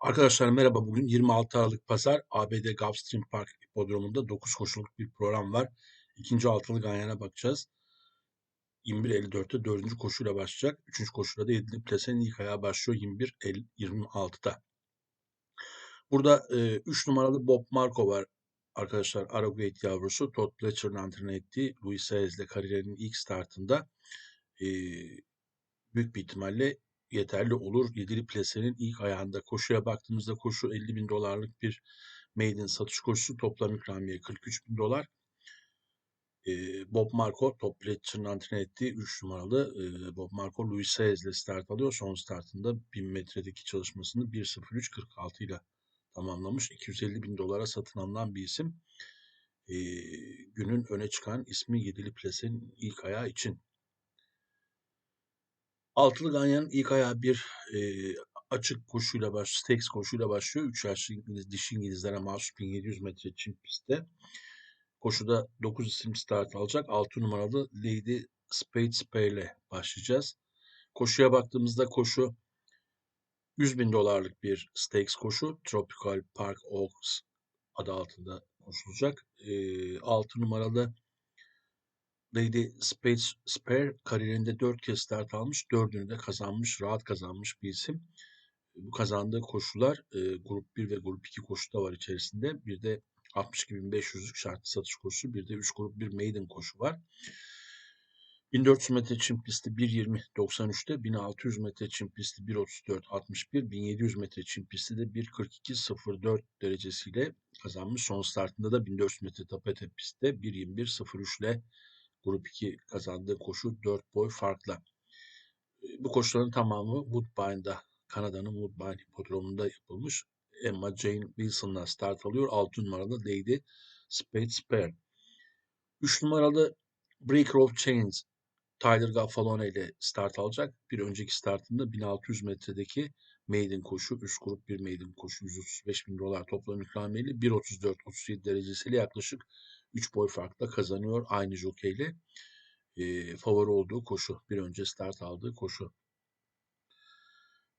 Arkadaşlar merhaba. Bugün 26 Aralık Pazar ABD Gulfstream Park Hipodromu'nda 9 koşuluk bir program var. İkinci altılı ganyana bakacağız. 21.54'te dördüncü koşuyla başlayacak. Üçüncü koşuyla da 7'li plasenin ilk ayağı başlıyor 21.26'da. Burada 3 e, numaralı Bob Marco var. Arkadaşlar Arrogate yavrusu Todd Pletcher'ın antrenör ettiği Louis Saez ile kariyerinin ilk startında e, büyük bir ihtimalle yeterli olur. Yedili plasenin ilk ayağında koşuya baktığımızda koşu 50 bin dolarlık bir maiden satış koşusu toplam ikramiye 43 bin dolar. Bob Marco top Pletcher'ın antrenör ettiği 3 numaralı Bob Marco Luis Saez ile start alıyor. Son startında 1000 metredeki çalışmasını 1.03.46 ile tamamlamış. 250 bin dolara satın alınan bir isim. günün öne çıkan ismi yedili plasenin ilk ayağı için. Altılı Ganyan'ın ilk ayağı bir e, açık koşuyla baş, stakes koşuyla başlıyor. 3 yaşlı İngiliz, dişi İngilizlere mahsus 1700 metre çim pistte. Koşuda 9 isim start alacak. 6 numaralı Lady Spade Spare ile başlayacağız. Koşuya baktığımızda koşu 100 bin dolarlık bir stakes koşu. Tropical Park Oaks adı altında koşulacak. E, 6 numaralı Lady Spade Spare kariyerinde dört kez start almış. Dördünü de kazanmış, rahat kazanmış bir isim. Bu kazandığı koşular e, grup 1 ve grup 2 koşu da var içerisinde. Bir de 62.500'lük şartlı satış koşusu, bir de 3 grup 1 maiden koşu var. 1400 metre çim pisti 1.20.93'te, 1600 metre çim pisti 1.34.61, 1700 metre çim pisti de 1.42.04 derecesiyle kazanmış. Son startında da 1400 metre tapete pistte 1.21.03 ile Grup 2 kazandığı koşu 4 boy farkla. Bu koşuların tamamı Woodbine'da, Kanada'nın Woodbine hipodromunda yapılmış. Emma Jane Wilson'la start alıyor. 6 numaralı Lady Spade Spare. 3 numaralı Breaker of Chains Tyler Gaffalone ile start alacak. Bir önceki startında 1600 metredeki maiden koşu, üst grup bir maiden koşu 135 bin dolar toplam ikramiyeli 1.34-37 derecesiyle yaklaşık 3 boy farkla kazanıyor aynı jokeyle. E, favori olduğu koşu. Bir önce start aldığı koşu.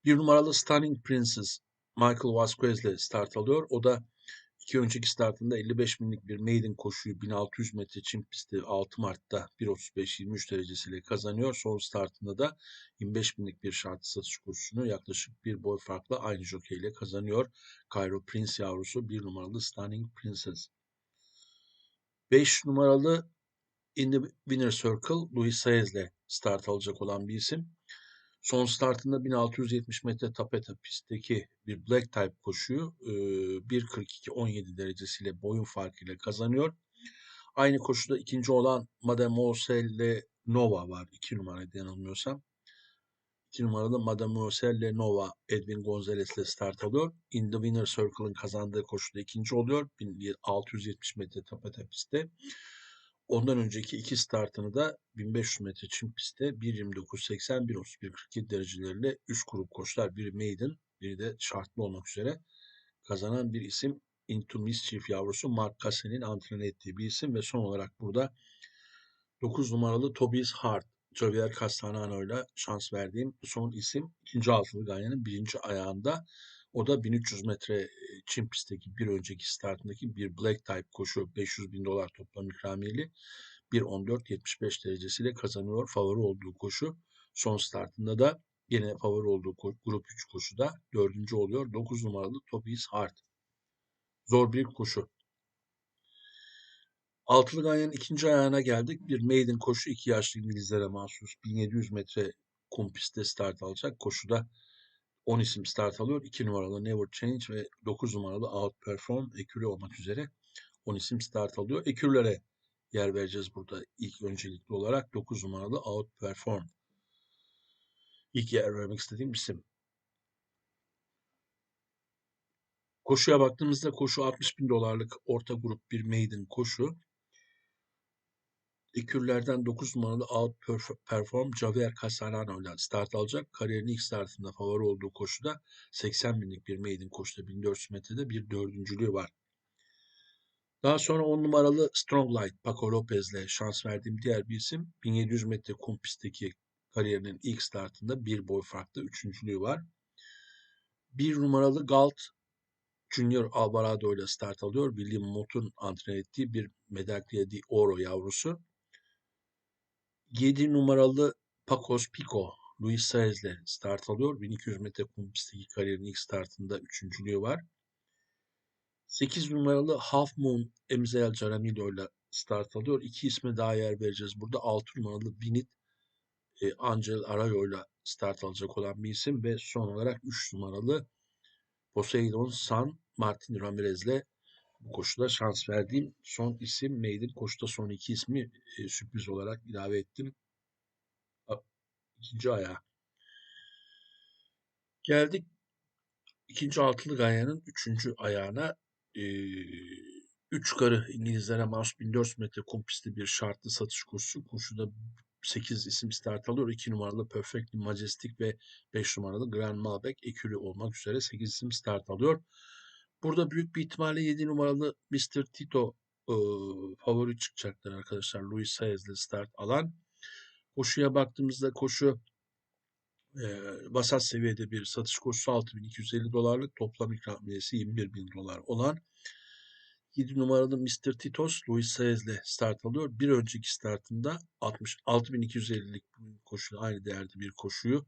Bir numaralı Stunning Princess Michael Vasquez ile start alıyor. O da iki önceki startında 55 binlik bir maiden koşuyu 1600 metre çim pisti 6 Mart'ta 1.35-23 derecesiyle kazanıyor. Son startında da 25 binlik bir şartlı satış koşusunu yaklaşık bir boy farkla aynı jokeyle kazanıyor. Cairo Prince yavrusu bir numaralı Stunning Princess. 5 numaralı In the Winner Circle Luis Saez ile start alacak olan bir isim. Son startında 1670 metre tapeta pistteki bir black type koşuyu 1.42-17 derecesiyle boyun farkıyla kazanıyor. Aynı koşuda ikinci olan Mademoiselle Nova var. 2 numaraydı yanılmıyorsam. 2 numaralı Mademoiselle Nova Edwin Gonzalez ile start alıyor. In the Winner Circle'ın kazandığı koşuda ikinci oluyor. 1670 metre tapeta pistte. Ondan önceki iki startını da 1500 metre çim pistte 1.29.80, 1.31.47 dereceleriyle 3 grup koşular. Biri maiden, biri de şartlı olmak üzere kazanan bir isim. Into Mischief yavrusu Mark Casse'nin antrenör ettiği bir isim ve son olarak burada 9 numaralı Tobias Hart, Javier Castanano şans verdiğim son isim. ikinci altılı Ganyan'ın birinci ayağında. O da 1300 metre Çin pistteki bir önceki startındaki bir black type koşu 500 bin dolar toplam ikramiyeli 1.14.75 derecesiyle kazanıyor favori olduğu koşu. Son startında da yine favori olduğu grup 3 koşuda dördüncü oluyor. 9 numaralı Tobias Hart. Zor bir koşu. Altılı Ganyan'ın ikinci ayağına geldik. Bir maiden koşu iki yaşlı İngilizlere mahsus 1700 metre kum pistte start alacak. Koşuda 10 isim start alıyor. 2 numaralı Never Change ve 9 numaralı Outperform ekürü olmak üzere 10 isim start alıyor. Ekürlere yer vereceğiz burada ilk öncelikli olarak 9 numaralı Outperform. İlk yer vermek istediğim isim. Koşuya baktığımızda koşu 60 bin dolarlık orta grup bir maiden koşu. Ekürlerden 9 numaralı Outperform Javier Casanano ile start alacak. Kariyerin ilk startında favori olduğu koşuda 80 binlik bir maiden koşuda 1400 metrede bir dördüncülüğü var. Daha sonra 10 numaralı Strong Light Paco Lopez ile şans verdiğim diğer bir isim 1700 metre kum pistteki kariyerinin ilk startında bir boy farklı üçüncülüğü var. Bir numaralı Galt Junior Alvarado ile start alıyor. William Mott'un antren ettiği bir Medaglia di Oro yavrusu. 7 numaralı Pacos Pico Luis Saez ile start alıyor. 1200 metre kum pistteki kariyerin ilk startında üçüncülüğü var. 8 numaralı Half Moon Emzel Caramillo ile start alıyor. İki isme daha yer vereceğiz burada. 6 numaralı Binit e, Angel Arayo ile start alacak olan bir isim ve son olarak 3 numaralı Poseidon San Martin Ramirez ile bu koşuda şans verdiğim son isim Maiden. Koşuda son iki ismi e, sürpriz olarak ilave ettim. İkinci ayağa. Geldik ikinci altılı ganyanın üçüncü ayağına. Ee, üç karı İngilizlere mahsus 1400 metre kum bir şartlı satış koşusu. Koşuda 8 isim start alıyor. 2 numaralı Perfect Majestic ve 5 numaralı Grand Malbec ekürü olmak üzere 8 isim start alıyor. Burada büyük bir ihtimalle 7 numaralı Mr. Tito e, favori çıkacaklar arkadaşlar. Luis Saez'le start alan. Koşuya baktığımızda koşu e, seviyede bir satış koşusu 6250 dolarlık toplam ikramiyesi 21 bin dolar olan 7 numaralı Mr. Titos Luis Saez'le start alıyor. Bir önceki startında 60 6250'lik koşu aynı değerde bir koşuyu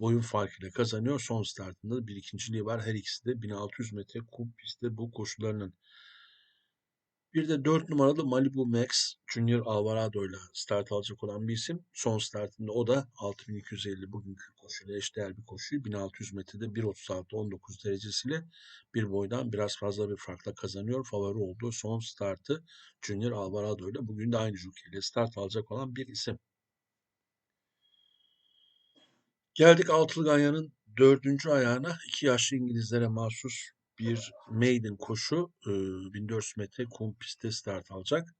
boyun farkıyla kazanıyor. Son startında bir ikinciliği var. Her ikisi de 1600 metre kum pistte bu koşularının bir de 4 numaralı Malibu Max Junior Alvarado ile start alacak olan bir isim. Son startında o da 6250 bugünkü koşuyla eşdeğer bir koşuyu 1600 metrede 1.36 19 derecesiyle bir boydan biraz fazla bir farkla kazanıyor. Favori olduğu son startı Junior Alvarado ile bugün de aynı jockey ile start alacak olan bir isim. Geldik Altılı Ganyan'ın dördüncü ayağına. iki yaşlı İngilizlere mahsus bir maiden koşu 1400 metre kum pistte start alacak.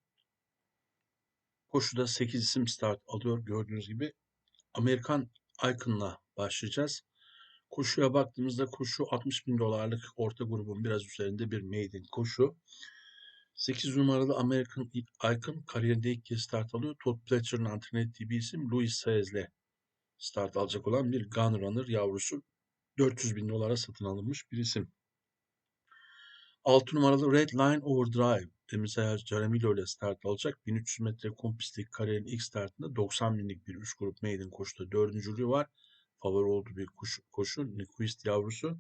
Koşuda 8 isim start alıyor gördüğünüz gibi. Amerikan Icon'la başlayacağız. Koşuya baktığımızda koşu 60 bin dolarlık orta grubun biraz üzerinde bir maiden koşu. 8 numaralı American Icon kariyerinde ilk kez start alıyor. Todd Pletcher'ın antren ettiği bir isim Louis Saez'le start alacak olan bir Gun Runner yavrusu. 400 bin dolara satın alınmış bir isim. 6 numaralı Red Line Overdrive Temizler Jaramillo ile start alacak. 1300 metre kum pistteki kariyerin ilk startında 90 binlik bir üst grup maiden koşuda dördüncülüğü var. Favori olduğu bir koşu, koşu Nyquist yavrusu.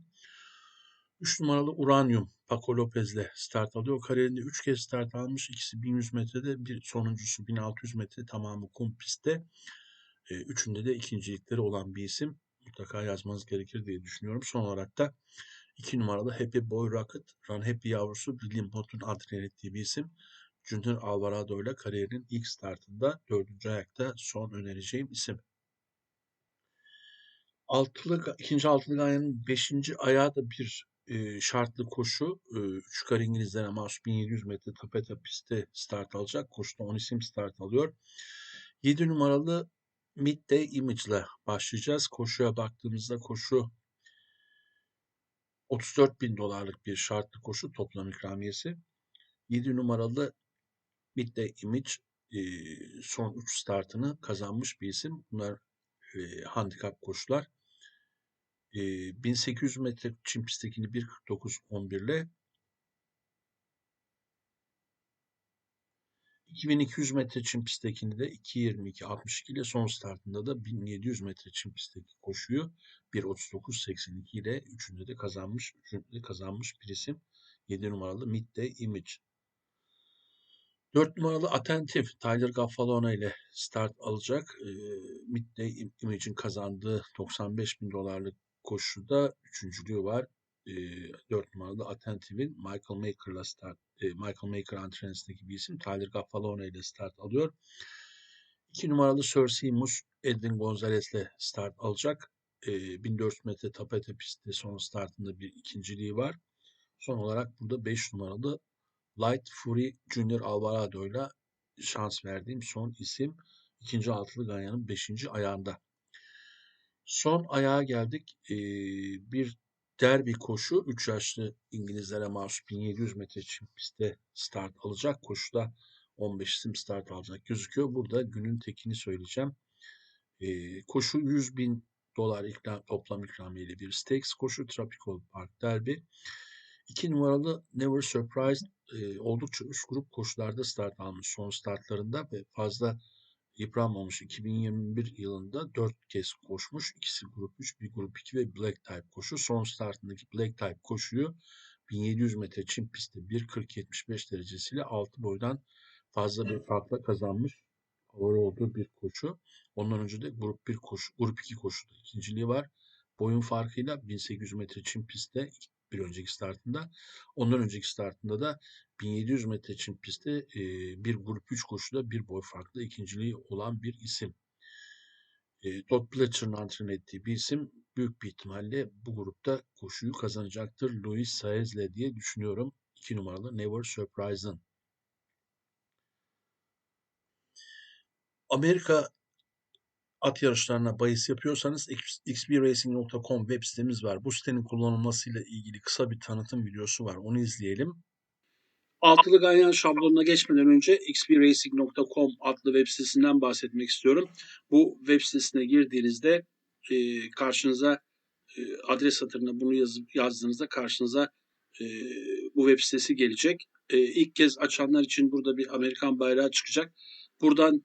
3 numaralı Uranium Paco Lopez ile start alıyor. Kariyerinde 3 kez start almış. İkisi 1100 metrede, bir sonuncusu 1600 metre tamamı kum pistte. E, üçünde de ikincilikleri olan bir isim. Mutlaka yazmanız gerekir diye düşünüyorum. Son olarak da 2 numaralı Happy Boy Rocket, Run Happy yavrusu William Hot'un antren ettiği bir isim. Junior Alvarado ile kariyerinin ilk startında dördüncü ayakta son önereceğim isim. Altılı, ikinci altılı ganyanın beşinci ayağı da bir e, şartlı koşu. E, üç kar İngilizlere mahsus 1700 metre tapeta pistte start alacak. Koşuda 10 isim start alıyor. 7 numaralı Midday Image ile başlayacağız. Koşuya baktığımızda koşu 34 bin dolarlık bir şartlı koşu toplam ikramiyesi. 7 numaralı Midday Image e, son 3 startını kazanmış bir isim. Bunlar e, handikap koşular. E, 1800 metre çim pisttekini 1.49.11 ile 2200 metre çim pisttekini de 2.22.62 ile son startında da 1700 metre çim pistteki koşuyu 1.39.82 ile üçünde de kazanmış, üçünde de kazanmış bir isim. 7 numaralı Midday Image. 4 numaralı Attentive Tyler Gaffalone ile start alacak. E, Midday Image'in kazandığı 95 bin dolarlık koşuda üçüncülüğü var. E, 4 numaralı Attentive'in Michael Maker'la start e, Michael Maker antrenöründeki bir isim. Tyler Gaffalone ile start alıyor. 2 numaralı Sir Seamus Edwin Gonzalez ile start alacak. E, 1400 metre tapete pistte son startında bir ikinciliği var. Son olarak burada 5 numaralı Light Fury Junior Alvarado ile şans verdiğim son isim. ikinci altılı Ganyan'ın 5. ayağında. Son ayağa geldik. Ee, bir derbi koşu 3 yaşlı İngilizlere mahsus 1700 metre çim pistte start alacak. Koşuda 15 isim start alacak gözüküyor. Burada günün tekini söyleyeceğim. Ee, koşu 100 bin dolar ikram, toplam ikramiyeli bir stakes koşu Tropical Park Derby. 2 numaralı Never Surprised e, oldukça üst grup koşularda start almış son startlarında ve fazla yıpranmamış. 2021 yılında 4 kez koşmuş. İkisi grup 3, bir grup 2 ve Black Type koşu. Son startındaki Black Type koşuyu 1700 metre çim pistte 1.40-75 derecesiyle 6 boydan fazla bir farkla kazanmış. Favori olduğu bir koşu. Ondan önce de grup 1 koşu, grup 2 koşuda ikinciliği var. Boyun farkıyla 1800 metre çim pistte bir önceki startında. Ondan önceki startında da 1700 metre çim pistte e, bir grup 3 koşuda bir boy farklı ikinciliği olan bir isim. E, Todd Pletcher'ın antren ettiği bir isim büyük bir ihtimalle bu grupta koşuyu kazanacaktır. Luis Saez'le diye düşünüyorum. 2 numaralı Never Surprise'ın. Amerika at yarışlarına bahis yapıyorsanız xbracing.com web sitemiz var. Bu sitenin kullanılmasıyla ilgili kısa bir tanıtım videosu var. Onu izleyelim. Altılı ganyan şablonuna geçmeden önce xbracing.com adlı web sitesinden bahsetmek istiyorum. Bu web sitesine girdiğinizde e, karşınıza e, adres satırına bunu yazıp yazdığınızda karşınıza e, bu web sitesi gelecek. E, ilk kez açanlar için burada bir Amerikan bayrağı çıkacak. Buradan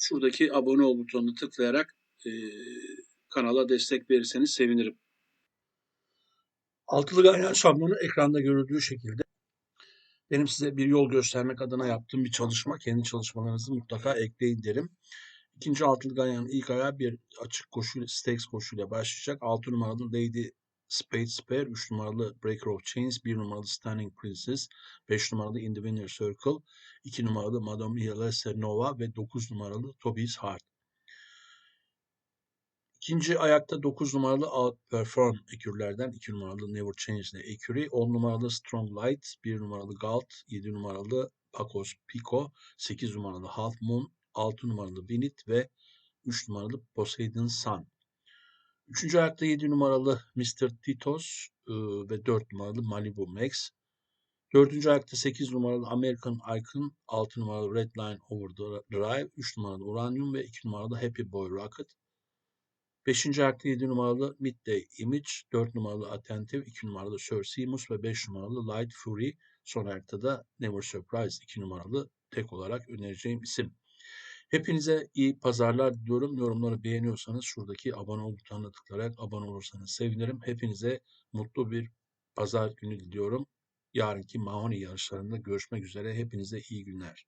şuradaki abone ol butonunu tıklayarak e, kanala destek verirseniz sevinirim. Altılı ganyan şablonu ekranda görüldüğü şekilde benim size bir yol göstermek adına yaptığım bir çalışma. Kendi çalışmalarınızı mutlaka ekleyin derim. İkinci altılı ganyanın ilk ayağı bir açık koşuyla, stakes koşuyla başlayacak. 6 numaralı Lady Spade Spare, 3 numaralı Breaker of Chains, 1 numaralı Stunning Princess, 5 numaralı In Circle, 2 numaralı Madame Yelese Nova ve 9 numaralı Toby's Heart. İkinci ayakta 9 numaralı Outperform ekürlerden 2 numaralı Never Change ile ekürü, 10 numaralı Strong Light, 1 numaralı Galt, 7 numaralı Pacos Pico, 8 numaralı Half Moon, 6 numaralı Winit ve 3 numaralı Poseidon Sun. Üçüncü ayakta 7 numaralı Mr. Titos ıı, ve 4 numaralı Malibu Max. Dördüncü ayakta 8 numaralı American Icon, 6 numaralı Redline Overdrive, 3 numaralı Uranium ve 2 numaralı Happy Boy Rocket. Beşinci ayakta 7 numaralı Midday Image, 4 numaralı Attentive, 2 numaralı Sir Seamus ve 5 numaralı Light Fury. Son ayakta da Never Surprise 2 numaralı tek olarak önereceğim isim. Hepinize iyi pazarlar diliyorum. Yorumları beğeniyorsanız şuradaki abone ol butonuna tıklayarak abone olursanız sevinirim. Hepinize mutlu bir pazar günü diliyorum. Yarınki Mahoney yarışlarında görüşmek üzere. Hepinize iyi günler.